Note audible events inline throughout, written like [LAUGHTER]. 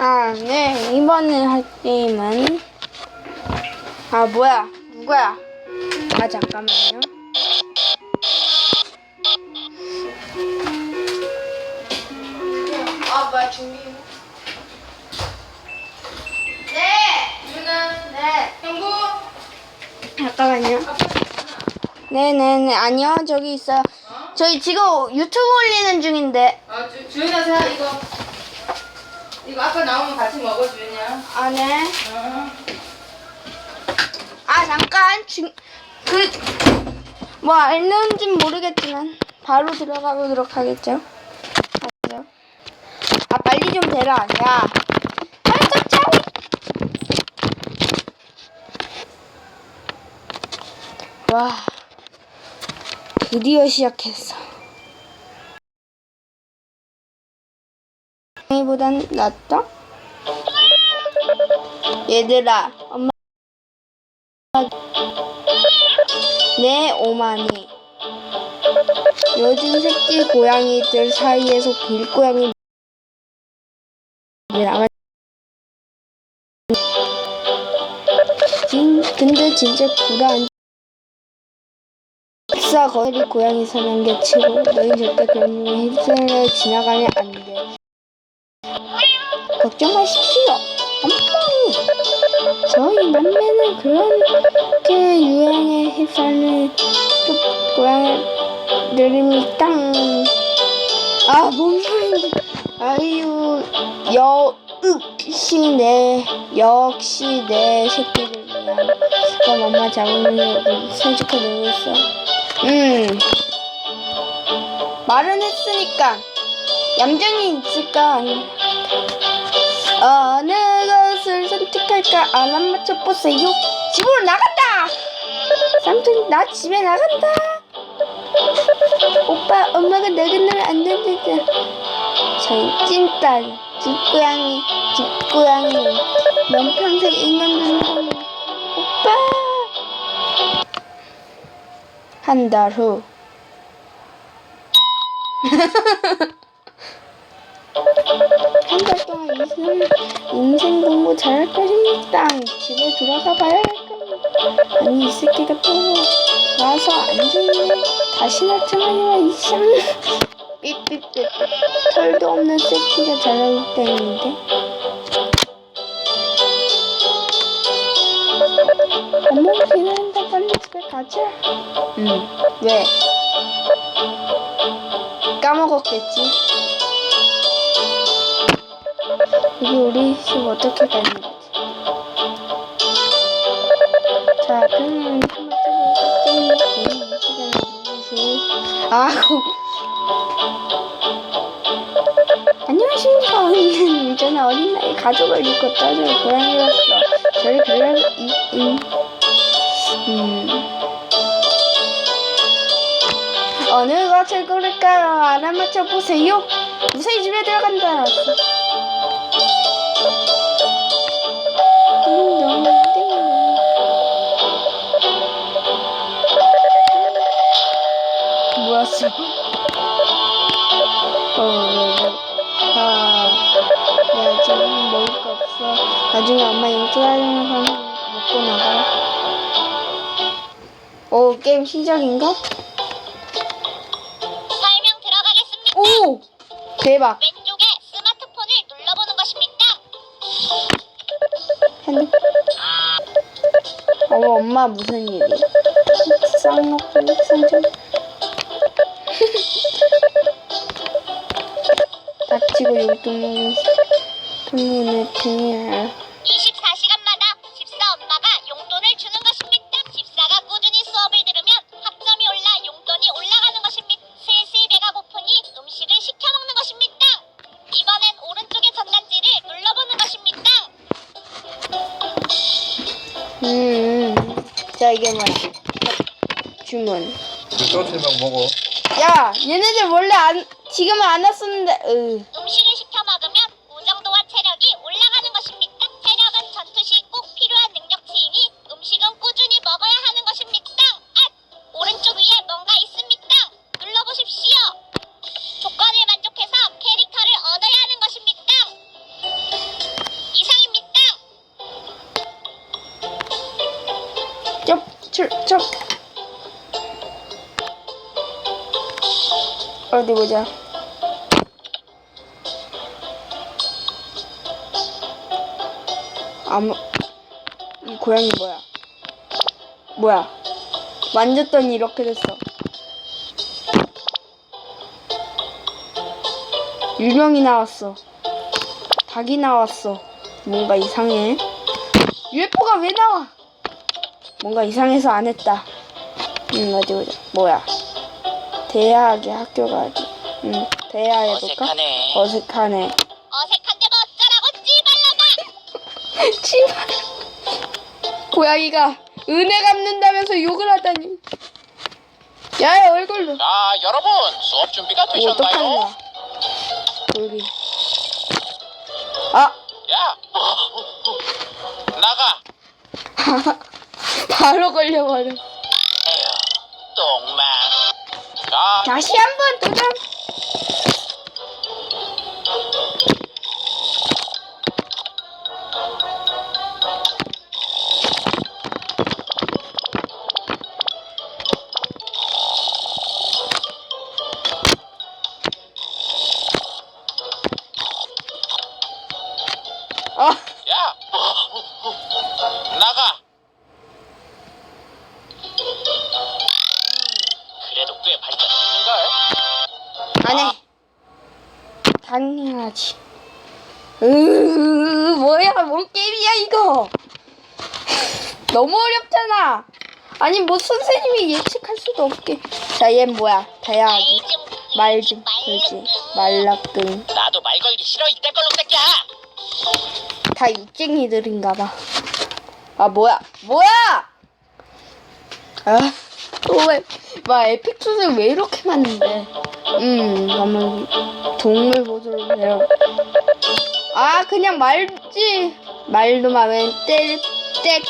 아, 네. 이번에 할 게임은 아, 뭐야? 누구야? 아, 잠깐만요. 아, 뭐야, 준비. 네! 누나, 네. 형부! 잠깐만요. 네네네. 아니요, 저기 있어요. 저희 지금 유튜브 올리는 중인데. 아, 주, 주연아, 자, 이거. 이거 아까 나오면 같이 먹어, 주연이야. 아, 네. 어. 아 잠깐 중, 그, 뭐 알는진 모르겠지만 바로 들어가 보도록 하겠죠. 알죠? 아 빨리 좀 대라. 야. 살짝 차고. 와. 드디어 시작했어. 보단 낫다? 얘들아, 엄마. 네, 오마니. 요즘 새끼 고양이들 사이에서 길고양이 나가. 진, 근데 진짜 불안. 싸 거리 고양이 사는 게 치고 너희 절대 그런 힐생을 지나가면 안 돼. 걱정 마십시오. 엄마니. 저희 남매는 그렇게 유행에 휩싸는 또 고양이들입니다. 아, 뭔 소리인지. 아유, 역시 내, 역시 내 위한. 그럼 엄마 잡으려고 솔직하게 놀고 있어. 음. 말은 했으니까. 얌전히 있을까? 어느 것을 선택할까 알람 맞춰 보세요. 집으로 나간다. 삼촌 나 집에 나간다. 오빠 엄마가 나가면 안 된다. 저희 찐딸 집고양이 집고양이 넌 평생 인간 거야. 오빠 한 달 후. [LAUGHS] 달 동안 인생, 공부 잘할 것입니다. 집에 돌아가 봐야 할 겁니다. 아니, 이 새끼가 또 와서 앉아있네. 다시 나타나니와 이상. 삐삐삐. 털도 없는 새끼가 잘하고 다니는데. 엄마 기다린다. 빨리 집에 가자. 응. 왜? 까먹었겠지? 이게 우리 집 어떻게 가는 거지? 자, 그러면 이거부터 이 시간에 누구시? 아, 고... 안녕하십니까. [LAUGHS] 오늘은 전에 어린 나이 가족을 잃고 떠날 고양이로서 저를 그려 이, 이, 음. 어느 것을 고를까요? 알아맞혀 보세요. 무사히 집에 들어간다. 뭐였어? 어, 아, 야, 지금 먹을 거 없어. 나중에 엄마 용돈하는 거 먹고 나가. 오, 게임 시작인가? 설명 들어가겠습니다. 오! 대박. 핸드폰. 어머, 엄마 무슨 일이야? 쌍욕, 상점. [LAUGHS] 닥치고 용돈을 돈문을 등이야. 자, 이게 뭐야? 주문. 소스만 먹어. 야, 얘네들 원래 안, 지금은 안 왔었는데, 으. 음식 출석. 어디 보자. 아무 이 고양이 뭐야? 뭐야? 만졌더니 이렇게 됐어. 유령이 나왔어. 닭이 나왔어. 뭔가 이상해. UFO가 왜 나와? 뭔가 이상해서 안 했다. 음, 어디 보자. 뭐야? 대야하게 학교 가기. 음, 대야 해볼까? 어색하네. 어색하네. 어색한데 뭐 어쩌라고 찌발라마. [LAUGHS] 씨발. 고양이가 은혜 갚는다면서 욕을 하다니. 야의 얼굴로. 자, 여러분 수업 준비가 되셨나요? 돌기. 아! 야, [LAUGHS] 나가. [LAUGHS] 바로 걸려버려. 에휴, 똥망. 자, 다시 한번 도전. 이거. 너무 어렵잖아. 아니, 뭐 선생님이 예측할 수도 없게. 자, 얘 뭐야? 다야하기. 말좀 걸지. 말라끔. 나도 말 걸기 싫어 이딴 걸로 새끼야. 다 육쟁이들인가 봐. 아, 뭐야? 뭐야! 아, 또 왜, 막 에픽 소설 왜 이렇게 많은데? 음, 한번 동물 보조를 배워. 아, 그냥 말지. 말도 마왜 때, 때,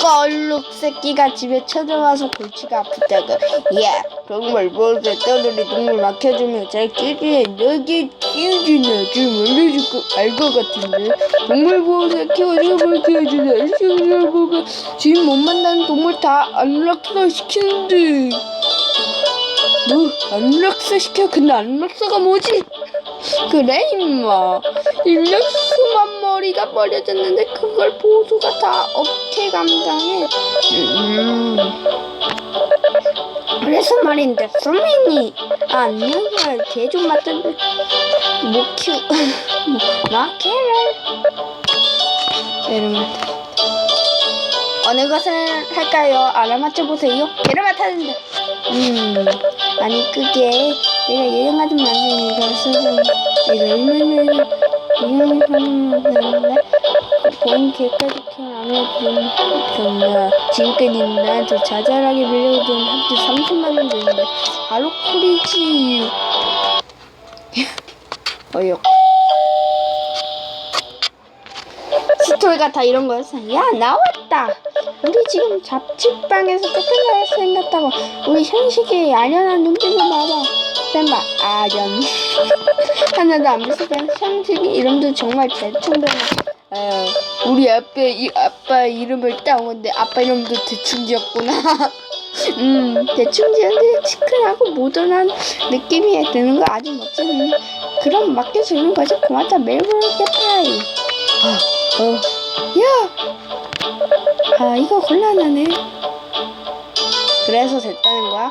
껄룩 새끼가 집에 쳐들어와서 골치가 아프다가, 야, 정말 무엇에 떠돌이 동물 막혀주면 잘 끼기에 너게 키우지나 좀 알려줄 거, 알 것 같은데. 동물 보호사 키워주면 키워주나, 시험을 보면 지금 못 만나는 동물 다 안락사 시키는데. 뭐, 안락사 시켜? 근데 안락사가 뭐지? 그래, 임마. 일렉스만 머리가 버려졌는데 그걸 보수가 다 어떻게 감당해? 음. 그래서 말인데. 아, 안녕을 개좀 맡던데. 못 키우, 나 개를. 개를 맡아. 어느 것을 할까요? 알아맞혀 보세요. 개를 된다. 음, 아니 그게 내가 예정하던 말은 이것은 내가 얼마나 유용하는데 본 개까지 키워나면 정말 지금까지 나한테 자잘하게 빌려준 합주 30만 원 되는데 바로 쿨이지. [LAUGHS] 어이없. 스토리가 다 이런 거였어. 야 나왔다. 우리 지금 잡지방에서 끝을 생겼다고. 우리 현식이 아련한 눈빛을 봐봐. 쌤봐 아련. [LAUGHS] 하나도 안 비슷한 현식이 이름도 정말 대충되네. 에 우리 아빠 이 아빠 이름을 따온 건데 아빠 이름도 대충 지었구나. [LAUGHS] 음 대충 지었는데 시큰하고 모던한 느낌이 드는 거 아주 멋지네. 그럼 맡겨주는 거지 고맙다 멜로디 파이. 어, 어, 야! 아, 이거 곤란하네. 그래서 됐다는 거야?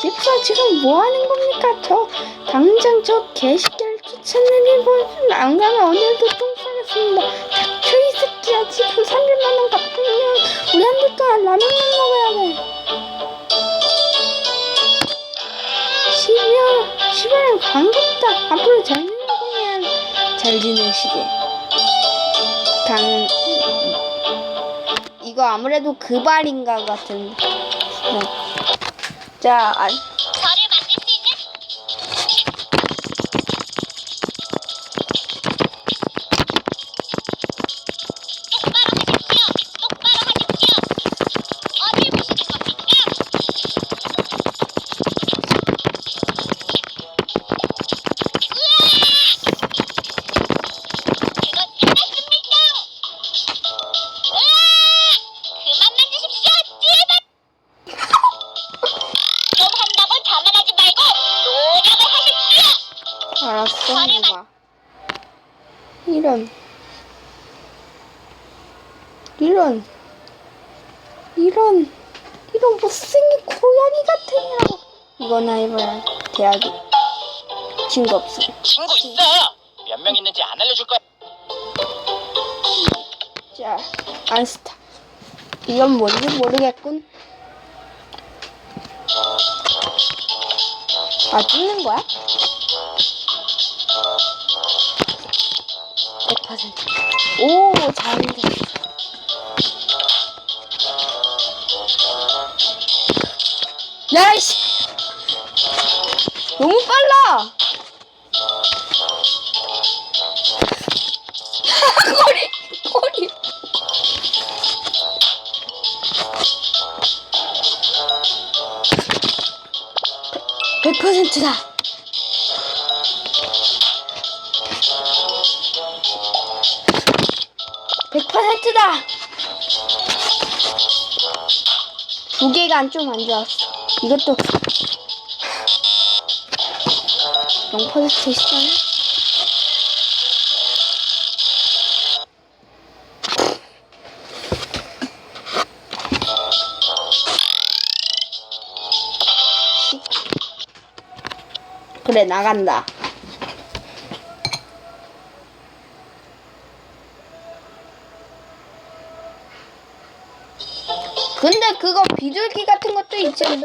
집사 지금 뭐 하는 겁니까? 저, 당장 저 개새끼를 쫓아내는 거안 가면 오늘도 똥 싸겠습니다. 닥쳐, 이 새끼야. 지금 30만원 갚으면 우리 한 달 동안 라면만 먹어야 돼. 시발, 시발은 관계없다. 앞으로 잘 지내면 잘 지내시게. 강 이거 아무래도 그 발인가 같은데. 네. 자, 아, 알았어, 해봐. 이런. 이런. 이런. 이런 못생긴 고양이 같은 이라고. 이거나 해봐야 대학이. 친구 없어. 친구 있어. 몇 명 있는지 안 알려줄 거야. 자, 안스타. 이건 뭔지 모르겠군. 아, 찍는 거야? 100%. 오, 잘한다. 야 이씨! 너무 빨라! [LAUGHS] 꼬리! 꼬리! 백 퍼센트다. 백 퍼센트다. 두 개가 좀 안 좋았어. 이것도 0% 시간. 그래 나간다. 근데 그거 비둘기 같은 것도 있잖아.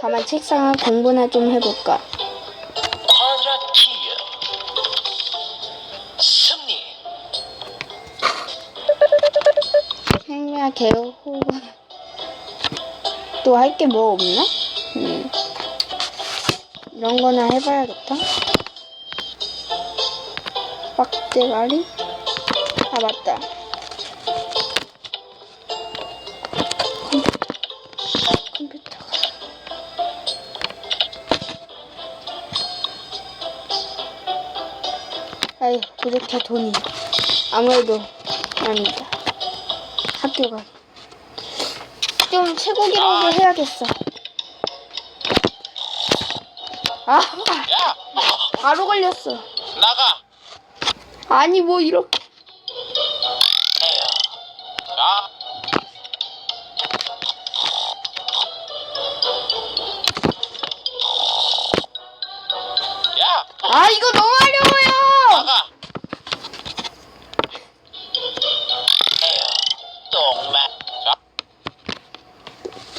가만 책상을 공부나 좀 해볼까. 승리. 행야 개호 또할 게 뭐 없나? 음. 이런 거나 해봐야겠다. 빡대가리? 아 맞다. 그렇게 돈이 아무래도 아니다. 학교가 좀 최고 기록을 해야겠어. 아, 야, 바로 걸렸어. 나가. 아니 뭐 이렇게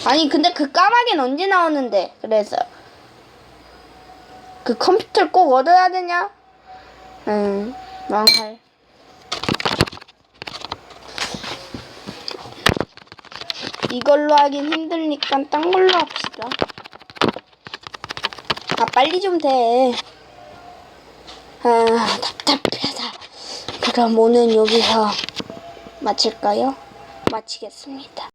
아니 근데 그 까마귀는 언제 나오는데? 그래서 그 컴퓨터를 꼭 얻어야 되냐? 응, 망할. 이걸로 하긴 힘드니까 딴 걸로 합시다. 아 빨리 좀 돼. 아 답답하다. 그럼 오늘 여기서 마칠까요? 마치겠습니다.